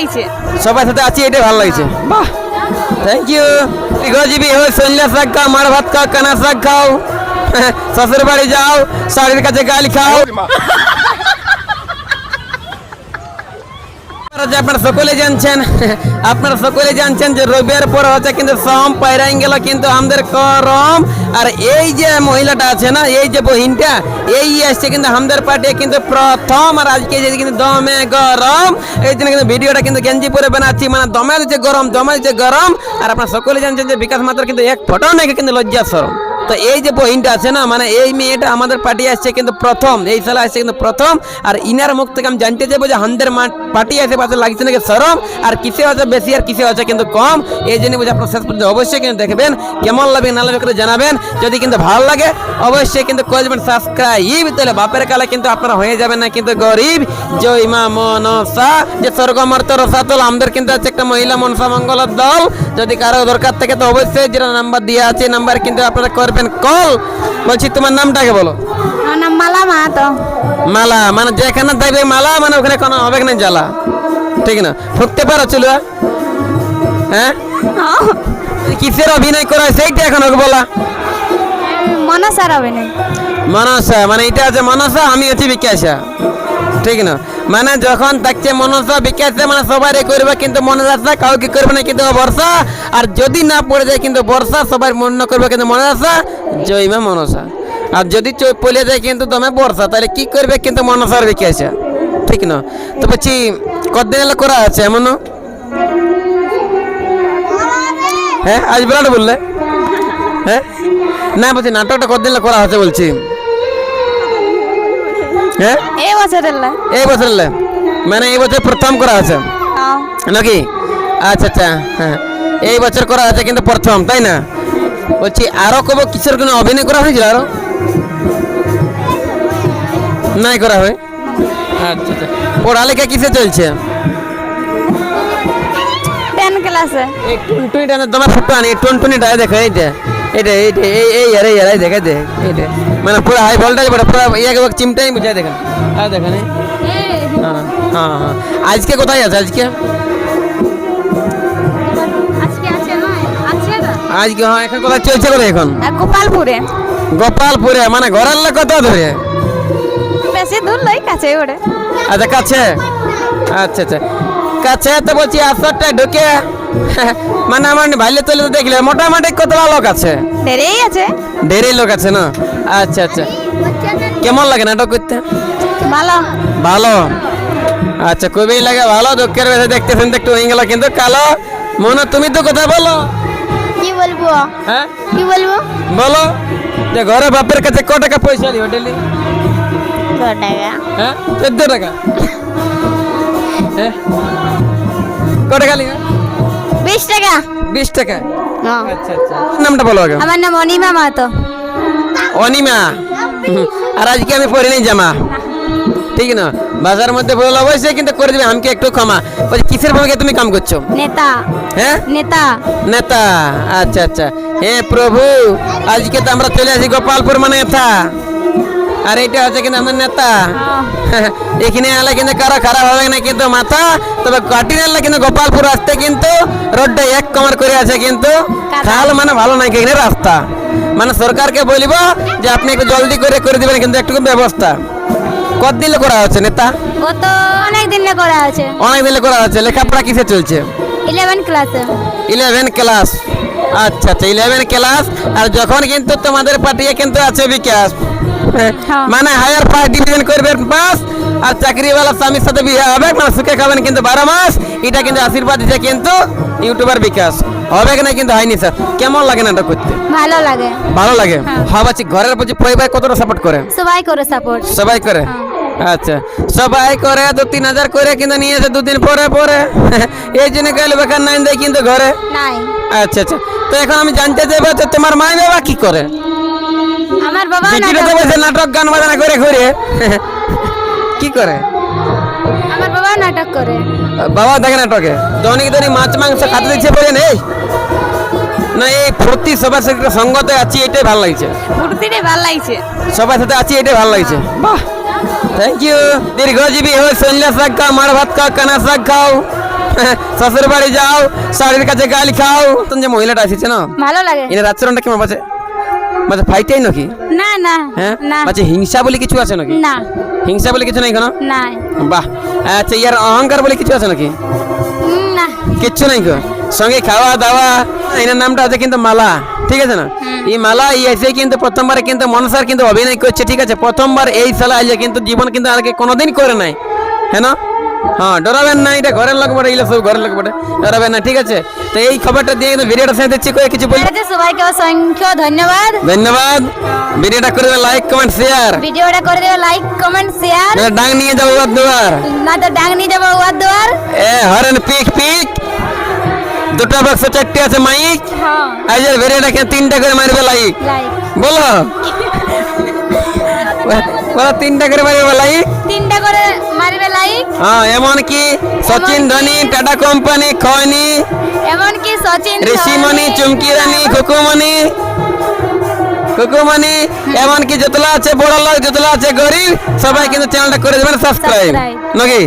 লাগছে সবার সাথে আছি এটাই ভালো লাগছে। বাহ। থ্যাংক ইউ দীর্ঘজীবী হয়ে সন্ধ্যা শাক খাও মার ভাত খাও কানা শাক খাও। শ্বশুর বাড়ি যাও শাড়ির কাছে গাল খাও। আপনারা সকলে জানছেন আপনারা সকলে জানছেন যে রবিবার পর হচ্ছে কিন্তু সম পায়রাই গেল কিন্তু আমাদের করম আর এই যে মহিলাটা আছে না, এই যে বহিনটা, এই আসছে কিন্তু আমাদের পার্টি কিন্তু প্রথম। আর আজকে যে কিন্তু দমে গরম, এই জন্য কিন্তু ভিডিওটা কিন্তু গেঞ্জি পরে বানাচ্ছি মানে দমে দিচ্ছে গরম, দমে দিচ্ছে গরম। আর আপনারা সকলে জানছেন যে বিকাশ মাত্র কিন্তু এক ফটো নাকি কিন্তু লজ্জা সরম তো এই যে বহিনটা আছে না মানে এই মেয়েটা আমাদের পার্টি আসছে কিন্তু প্রথম, এই সালে আসছে কিন্তু প্রথম। আর ইনার মুখ থেকে আমি জানতে চাইব যে হান্দের পার্টি আসে পাশে লাগছে নাকি সরম? আর কিসে আছে বেশি আর কিসে আছে কিন্তু কম? এই জন্য বুঝে আপনার শেষ পর্যন্ত অবশ্যই কিন্তু দেখবেন, কেমন লাগবে না লাগবে করে জানাবেন। যদি কিন্তু ভালো লাগে, অবশ্যই কিন্তু করে দেবেন সাবস্ক্রাইব তাহলে বাপের কালে কিন্তু আপনারা হয়ে যাবেন না কিন্তু গরিব। জয় মা মনসা, যে স্বর্গমর্ত রসাতল, আমাদের কিন্তু আছে একটা মহিলা মনসা মঙ্গলের দল। যদি কারও দরকার থাকে তো অবশ্যই যেটা নাম্বার দেওয়া আছে নাম্বার কিন্তু আপনারা করবেন কল বলছি, তোমার নামটাকে বলো। মালা মাহাতো মালা মানে যেখানে দেখবে মালা মানে ওখানে কোনো হবে না জ্বালা? ঠিক না? ঠকতে পারো চলো হ্যাঁ? কিসের অভিনয় করা সেইটা এখন ওকে বলা। মনসার অভিনয়। মনসা মানে এটা আছে মনসা আমি হচ্ছি বিকাশা। ঠিক না? মানে যখন থাকছে মনসা বিকাশে মানে সবাই করবে কিন্তু মনে রাখা কাউকে করবে না কিন্তু বর্ষা। আর যদি না পড়ে যায় কিন্তু বর্ষা সবাই মনে করবে কিন্তু মনে রাখা জয়মা মনসা। আর যদি চোখ পড়ে যায় কিন্তু তুমি বর্ষা তাহলে কি করবে কিন্তু মনসার বিকাশা ঠিক না? তো বলছি কতদিন হলো করা আছে এমন হ্যাঁ আজ বিরাট বললে। হ্যাঁ? না বলছি নাটকটা কতদিন করা হচ্ছে বলছি। হ্যাঁ? এই এই বছর হলে? মানে এই বছর প্রথম করা আছে। নাকি? আচ্ছা আচ্ছা হ্যাঁ। এই বছর করা আছে কিন্তু প্রথম তাই না? বলছি আরও কব কিসের কোনো অভিনয় করা হয়েছিল আরও? নাই করা হয়। আচ্ছা আচ্ছা। পড়ালেখা কিসে চলছে? টেন ক্লাসে। টুনটুনিটা না তোমার ফটো আনি টুনটুনিটা দেখো এইটা এটা এইটা এই এই দেখে দে এইটা মানে পুরো হাই ভোল্টেজ বড় পুরো ইয়াকে চিমটাই বুঝাই দেখেন। আর দেখেন হ্যাঁ হ্যাঁ হ্যাঁ। আজকে কোথায় আছে আজকে? আজকে আছে নয় আছে তো আজকে হ্যাঁ এখন কোথায় চলছে এখন? গোপালপুরে। গোপালপুরে মানে ঘরের লোক কত ধরে বেশি দূর লই কাছে ওরে আচ্ছা কাছে? আচ্ছা আচ্ছা। কাছে তো বলছি আসারটা ঢুকে। মানে আমার ভাইলে চলে তো দেখলে মোটামুটি কতটা লোক আছে? দেরেই আছে। ঢেরই লোক আছে না? আচ্ছা আচ্ছা। কেমন লাগে নাটক করতে? ভালো। ভালো? আচ্ছা খুবই লাগে ভালো। দুঃখের বেশি দেখতেছেন তো একটু হয়ে গেল কিন্তু কালো। মনে তুমি তো কথা বলো। কি বলব? হ্যাঁ? কি বলব? বলো। যে ঘরে বাপের কাছে ক টাকা পয়সা দিও ডেলি? টাকা হ্যাঁ? চোদ্দ টাকা হ্যাঁ? ক টাকা লিখা বিশ টাকা বিশ টাকা হ্যাঁ। আচ্ছা। আচ্ছা নামটা বলো আগে? আমার নাম অনিমা মাহাতো। অনিমা। আর আজকে আমি পরে নেই জামা। ঠিক না? বাজার মধ্যে বলে অবশ্যই কিন্তু করে দেবে আমাকে একটু ক্ষমা। বলছি কিসের ভূমিকা তুমি কাম করছ? নেতা। হ্যাঁ? নেতা। নেতা। আচ্ছা আচ্ছা। হে প্রভু আজকে তো আমরা চলে আসি গোপালপুর মানে নেতা আর এটা হচ্ছে কিন্তু আমাদের নেতা। এখানে এলে কিন্তু কারও খারাপ হবে না কিন্তু মাথা তবে কাটি এলে কিন্তু গোপালপুর আসতে কিন্তু রোডটা এক কমার করে আছে কিন্তু খাল মানে ভালো নাই এখানে রাস্তা। মানে সরকারকে বলিব যে আপনি একটু জলদি করে করে দিবেন কিন্তু একটু ব্যবস্থা। কত দিলে করা হচ্ছে নেতা? গত অনেক দিন করা আছে অনেক দিলে করা হচ্ছে। লেখাপড়া কিসে চলছে? ইলেভেন ক্লাসে ইলেভেন ক্লাস আচ্ছা আচ্ছা ইলেভেন ক্লাস আর যখন কিন্তু তোমাদের পার্টিয়ে কিন্তু আছে বিকাশ। হ্যাঁ। মানে হায়ার ফার্স্ট ডিভিশন করবেন পাস আর চাকরিওয়ালা স্বামীর সাথে বিয়ে হবে মানে সুখে খাবেন কিন্তু বারো মাস। এটা কিন্তু আশীর্বাদ দিচ্ছে কিন্তু ইউটিউবার বিকাশ। হবে কিনা কিন্তু হয়নি স্যার কেমন লাগে নাটক করতে? ভালো লাগে। ভালো লাগে? ভাবাচ্ছি ঘরের বলছি পরিবার কতটা সাপোর্ট করে? সবাই করে সাপোর্ট সবাই করে? আচ্ছা। সবাই করে দু তিন হাজার করে কিন্তু নিয়েছে দুদিন পরে পরে। এই জন্য গেলে বেকার নাই দেয় কিন্তু ঘরে? আচ্ছা আচ্ছা। তো এখন আমি জানতে চাইব তোমার মা বাবা কি করে? আমার বাবা নাটক গান বাজনা করে ঘুরে কি করে? আমার বাবা নাটক করে। বাবা দেখে নাটকে। দৈনিক দৈনিক মাছ মাংস খাতে দিচ্ছে বলে নেই? না এই ফুর্তি সবার সাথে সঙ্গতে আছি এটাই ভালো লাগছে। ফুর্তিতে ভালো লাগছে। সবার সাথে আছি এটাই ভালো লাগছে। বাহ! থ্যাংক ইউ দীর্ঘজীবী হয়ে সন্ধ্যা শাক খাও মার ভাত খাও কানা শাক খাও। শ্বশুর বাড়ি যাও শাড়ির কাছে গালি খাও। তুমি যে মহিলাটা এসেছে না? ভালো লাগে। এর আচরণটা কেমন বাজে? মানে ফাইটাই নাকি না না হ্যাঁ? না। আচ্ছা হিংসা বলে কিছু আছে নাকি? না। হিংসা বলে কিছু নাই কেন? না। বাহ। আচ্ছা ইয়ার অহংকার বলে কিছু আছে নাকি? না। কিচ্ছু নাই গো সঙ্গে খাওয়া দাওয়া এনার নামটা আছে কিন্তু মালা ঠিক আছে না? এই মালা এই এসে কিন্তু প্রথমবার কিন্তু মনসার কিন্তু অভিনয় করছে ঠিক আছে? প্রথমবার এই সালা আইলে কিন্তু জীবন কিন্তু আগে কোনোদিন করে নাই হ্যাঁ না? হ্যাঁ ডরাবেন না এটা ঘরের লোক বটে এগুলো সব ঘরের লোক বটে ডরাবেন না ঠিক আছে? তো এই খবরটা দিয়ে কিন্তু ভিডিওটা সাথে দিচ্ছি করে কিছু বল। সবাইকে অসংখ্য ধন্যবাদ। ধন্যবাদ। ভিডিওটা করে লাইক কমেন্ট শেয়ার ভিডিওটা করে দেবে লাইক কমেন্ট শেয়ার ডাং নিয়ে যাব বাদ দুয়ার। না তো ডাং নিয়ে যাব ওয়ার দুয়ার। এ হরেন পিক পিক। দুটো বাক্স চারটে আছে মাইক হ্যাঁ। আজের ভিডিওটাকে তিনটা করে মারবে লাইক লাইক বলো। বলো তিনটা করে মারবে লাইক তিনটা করে হ্যাঁ এমন কি সচিন ধোনি টাটা কোম্পানি খয়নি এমনকি সচিন ঋষিমণি চুমকি রানী খুকুমণি খুকুমণি এমনকি যতলা আছে বড় লোক যতলা আছে গরিব সবাই কিন্তু চ্যানেলটা করে দেবেন সাবস্ক্রাইব নাকি?